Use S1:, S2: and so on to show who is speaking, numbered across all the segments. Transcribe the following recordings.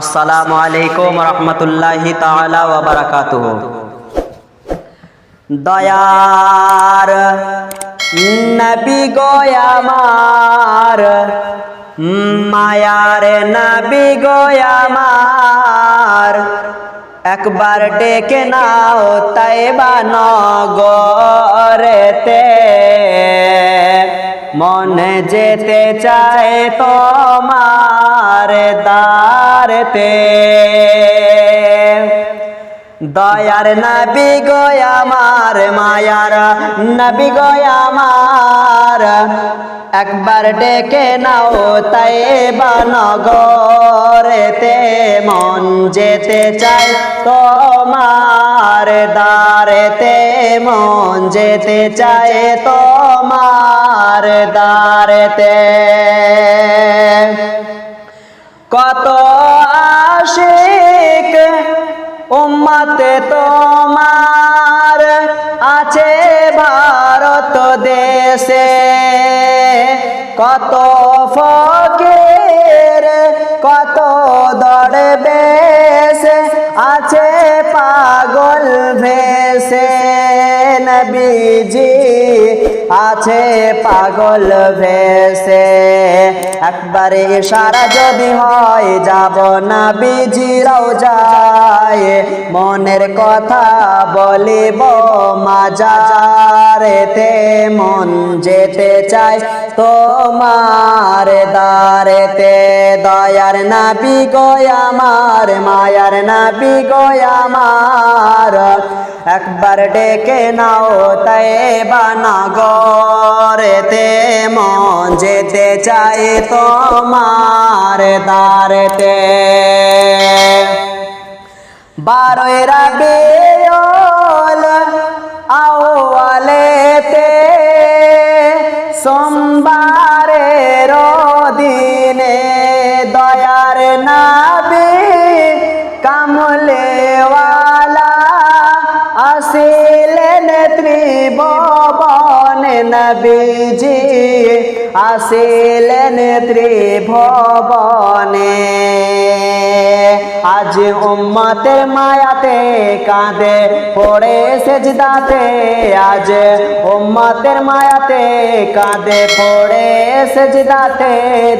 S1: আসসালামু আলাইকুম রহমতুল্লাহি তাআলা ওয়া বারাকাতুহু। দয়ার নবী গো আমার, মায়ার নবী গো আমার, একবার ডেকে নাও তাইবা নগরেতে। মনে যেতে চায় তোমার দারতে দয়ার নবী গো আমার মায়ার, নবী গো আমার। একবার ডেকে নাও তাই নগরেতে মন যেতে চাই তোমার। দারেতে মন যেতে চাই তোমার দারেতে কত আশিক উম্মতে তোমার আছে ভারত দেশে। কত ফকির, কত পাগল ভেসে নবীজি আছে, পাগল ভেসে। একবারে সারা যদি হয়, যাব না বিজিরাও যায় মনের কথা বলিব মাজারেতে, মন যেতে চাই তোমার দারেতে দয়ার নাবি আমার, মায়ার নাবি আমার। একবার ডেকে নাও তাই বানাগরেতে মন যেতে চাই তোমার দারেতে বারোই রাবিউল নাবি কামলেওয়ালা আসিলেন ত্রিভুবন নবীজি। আসিলেন ত্রিভুবনে আজ উম্মতের মায়াতে কাঁদে, পড়ে সেজদাতে আজ উম্মতের মায়াতে কাঁদে, পড়ে সেজদাতে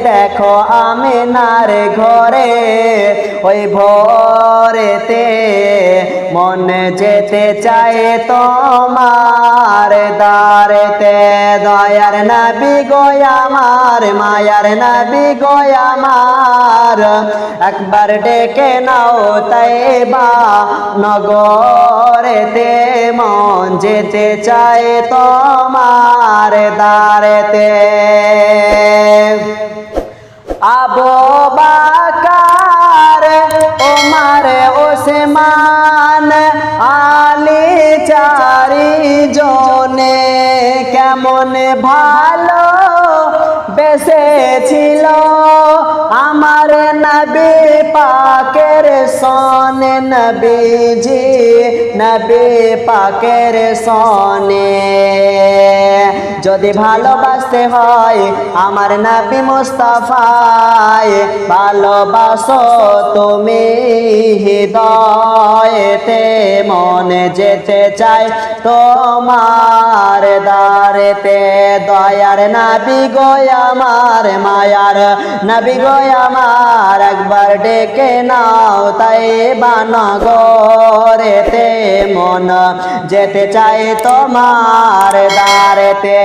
S1: দেখো আমি নারে ঘরে, ওই ভরেতে মন যেতে চায় তোমার দারেতে দয়ার নবী গোয়ামার মায়ার নবী গোয়ামার একবার ডেকে নাও তাই বা নগরেতে মন যেতে চায় তোমার দারেতে আবো ভালো বেসেছিল আমার নবী পাকের সনে নবীজি, নবী পাকের সনে। যদি ভালোবাসতে হয় আমার নবী মুস্তাফায়, ভালোবাসো তুমি হৃদয়তে মনে যেতে চাই। তোমার দারেতে দয়ার নাবি গোয় আমার মায়ার। নাবি গোয় আমার একবার ডেকে নাও তাই বানগরেতে মন যেতে চাই তোমার দারেতে।